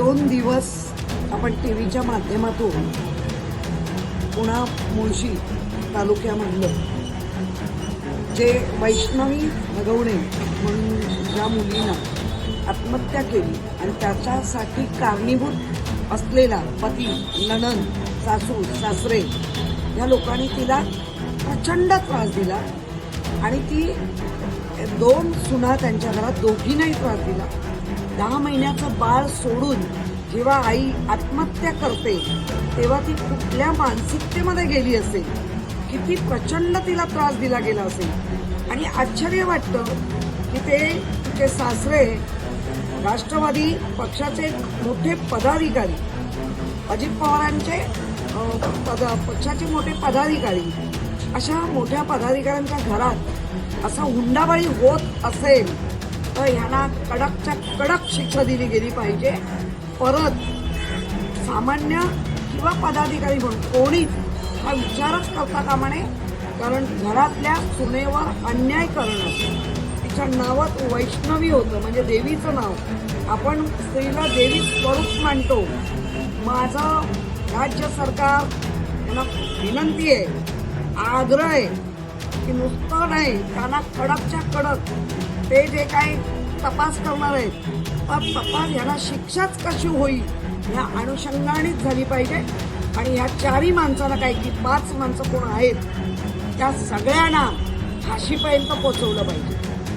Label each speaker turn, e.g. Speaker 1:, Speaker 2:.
Speaker 1: दोन दिवस आपण टी व्हीच्या माध्यमातून पुणा मुळशी तालुक्यामधलं जे वैष्णवी भगवणे म्हणून ज्या मुलीनं आत्महत्या केली आणि त्याच्यासाठी कारणीभूत असलेला पती नणन सासू सासरे ह्या लोकांनी तिला प्रचंड त्रास दिला आणि ती दोन सुना त्यांच्या घरात दोघींनाही त्रास दिला. दहा महिन्याचं बाळ सोडून जेव्हा आई आत्महत्या करते तेव्हा ती कुठल्या मानसिकतेमध्ये गेली असेल? किती प्रचंड तिला त्रास दिला गेला असेल? आणि आश्चर्य वाटतं की ते तिचे सासरे राष्ट्रवादी पक्षाचे मोठे पदाधिकारी अजित पवारांचे पद पक्षाचे मोठे पदाधिकारी अशा मोठ्या पदाधिकाऱ्यांच्या घरात असा हुंडाबळी होत असेल तर ह्यांना कडकच्या कडक शिक्षा दिली गेली पाहिजे. परत सामान्य किंवा पदाधिकारी म्हणून कोणी हा विचारच करता कामा नये कारण घरातल्या सुनेवर अन्याय करणं तिच्या नावात वैष्णवी होतं म्हणजे देवीचं नाव. आपण स्त्रीला देवी स्वरूप मानतो. माझं राज्य सरकार यांना विनंती आहे आग्रह आहे की नुसतं नाही त्यांना कडकच्या कडक ते जे काही तपास करणार आहेत तर तपास ह्याला शिक्षाच कशी होईल ह्या अनुषंगानेच झाली पाहिजे. आणि ह्या चारही माणसांना काय की पाच माणसं कोण आहेत त्या सगळ्यांना फाशीपर्यंत पोचवलं पाहिजे.